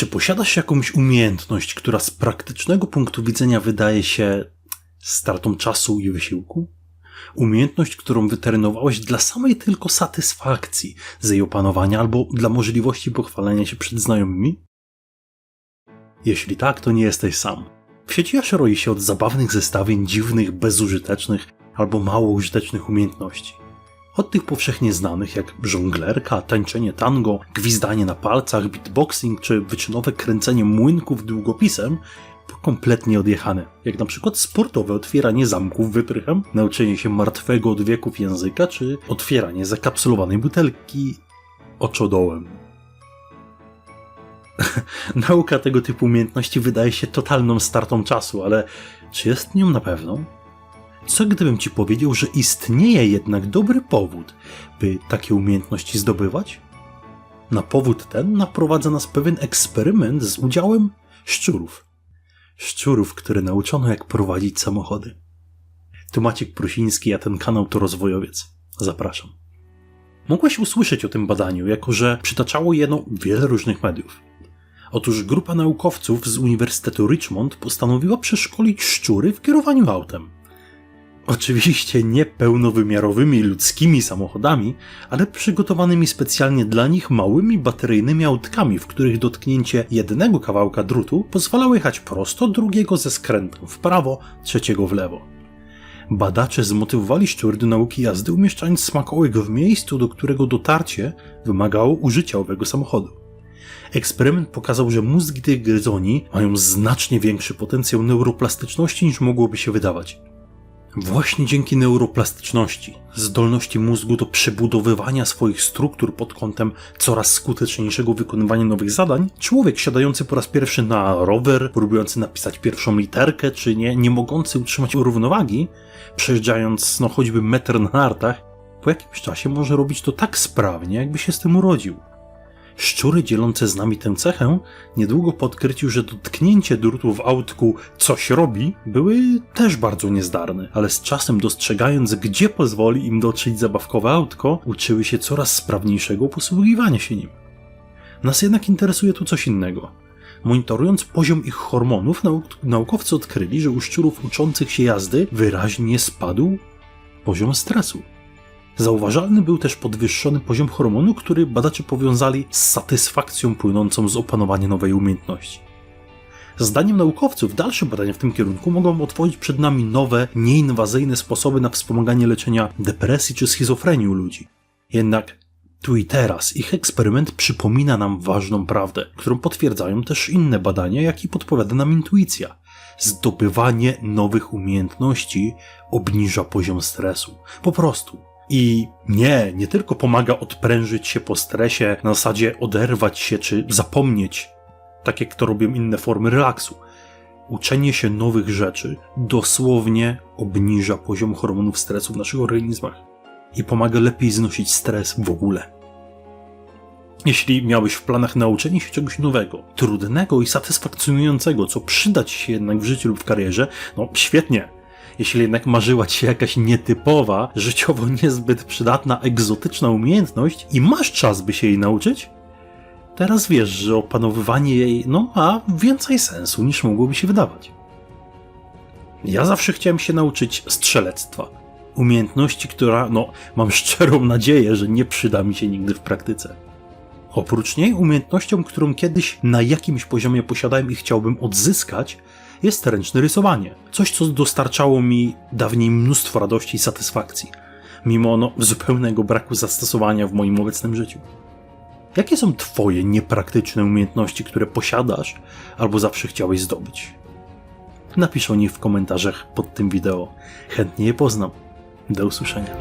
Czy posiadasz jakąś umiejętność, która z praktycznego punktu widzenia wydaje się stratą czasu i wysiłku? Umiejętność, którą wytrenowałeś dla samej tylko satysfakcji z jej opanowania albo dla możliwości pochwalenia się przed znajomymi? Jeśli tak, to nie jesteś sam. W sieci aż roi się od zabawnych zestawień dziwnych, bezużytecznych albo mało użytecznych umiejętności. Od tych powszechnie znanych jak żonglerka, tańczenie tango, gwizdanie na palcach, beatboxing czy wyczynowe kręcenie młynków długopisem, kompletnie odjechane, jak na przykład sportowe otwieranie zamków wytrychem, nauczenie się martwego od wieków języka czy otwieranie zakapsulowanej butelki oczodołem. Nauka tego typu umiejętności wydaje się totalną startą czasu, ale czy jest nią na pewno? Co gdybym ci powiedział, że istnieje jednak dobry powód, by takie umiejętności zdobywać? Na powód ten naprowadza nas pewien eksperyment z udziałem szczurów. Szczurów, które nauczono jak prowadzić samochody. Tu Maciek Prusiński, a ten kanał to rozwojowiec. Zapraszam. Mogłeś usłyszeć o tym badaniu, jako że przytaczało je no wiele różnych mediów. Otóż grupa naukowców z Uniwersytetu Richmond postanowiła przeszkolić szczury w kierowaniu autem. Oczywiście nie pełnowymiarowymi ludzkimi samochodami, ale przygotowanymi specjalnie dla nich małymi bateryjnymi autkami, w których dotknięcie jednego kawałka drutu pozwalało jechać prosto, drugiego ze skrętem w prawo, trzeciego w lewo. Badacze zmotywowali szczury do nauki jazdy, umieszczając smakołyk w miejscu, do którego dotarcie wymagało użycia owego samochodu. Eksperyment pokazał, że mózgi tych gryzoni mają znacznie większy potencjał neuroplastyczności niż mogłoby się wydawać. Właśnie dzięki neuroplastyczności, zdolności mózgu do przebudowywania swoich struktur pod kątem coraz skuteczniejszego wykonywania nowych zadań, człowiek siadający po raz pierwszy na rower, próbujący napisać pierwszą literkę, czy nie, nie mogący utrzymać równowagi, przejeżdżając no choćby metr na nartach, po jakimś czasie może robić to tak sprawnie, jakby się z tym urodził. Szczury dzielące z nami tę cechę niedługo po że dotknięcie drutu w autku coś robi, były też bardzo niezdarne, ale z czasem dostrzegając, gdzie pozwoli im dotrzeć zabawkowe autko, uczyły się coraz sprawniejszego posługiwania się nim. Nas jednak interesuje tu coś innego. Monitorując poziom ich hormonów, nauk naukowcy odkryli, że u szczurów uczących się jazdy wyraźnie spadł poziom stresu. Zauważalny był też podwyższony poziom hormonu, który badacze powiązali z satysfakcją płynącą z opanowania nowej umiejętności. Zdaniem naukowców dalsze badania w tym kierunku mogą otworzyć przed nami nowe, nieinwazyjne sposoby na wspomaganie leczenia depresji czy schizofrenii u ludzi. Jednak tu i teraz ich eksperyment przypomina nam ważną prawdę, którą potwierdzają też inne badania, jak i podpowiada nam intuicja. Zdobywanie nowych umiejętności obniża poziom stresu. Po prostu i nie, nie tylko pomaga odprężyć się po stresie, na zasadzie oderwać się czy zapomnieć, tak jak to robią inne formy relaksu. Uczenie się nowych rzeczy dosłownie obniża poziom hormonów stresu w naszych organizmach i pomaga lepiej znosić stres w ogóle. Jeśli miałeś w planach nauczenie się czegoś nowego, trudnego i satysfakcjonującego, co przydać się jednak w życiu lub w karierze, no świetnie, jeśli jednak marzyła ci się jakaś nietypowa, życiowo niezbyt przydatna, egzotyczna umiejętność i masz czas, by się jej nauczyć, teraz wiesz, że opanowywanie jej no, ma więcej sensu niż mogłoby się wydawać. Ja zawsze chciałem się nauczyć strzelectwa. Umiejętności, która, no, mam szczerą nadzieję, że nie przyda mi się nigdy w praktyce. Oprócz niej, umiejętnością, którą kiedyś na jakimś poziomie posiadałem i chciałbym odzyskać, jest ręczne rysowanie. Coś, co dostarczało mi dawniej mnóstwo radości i satysfakcji, mimo no, zupełnego braku zastosowania w moim obecnym życiu. Jakie są Twoje niepraktyczne umiejętności, które posiadasz albo zawsze chciałeś zdobyć? Napisz o nich w komentarzach pod tym wideo. Chętnie je poznam. Do usłyszenia.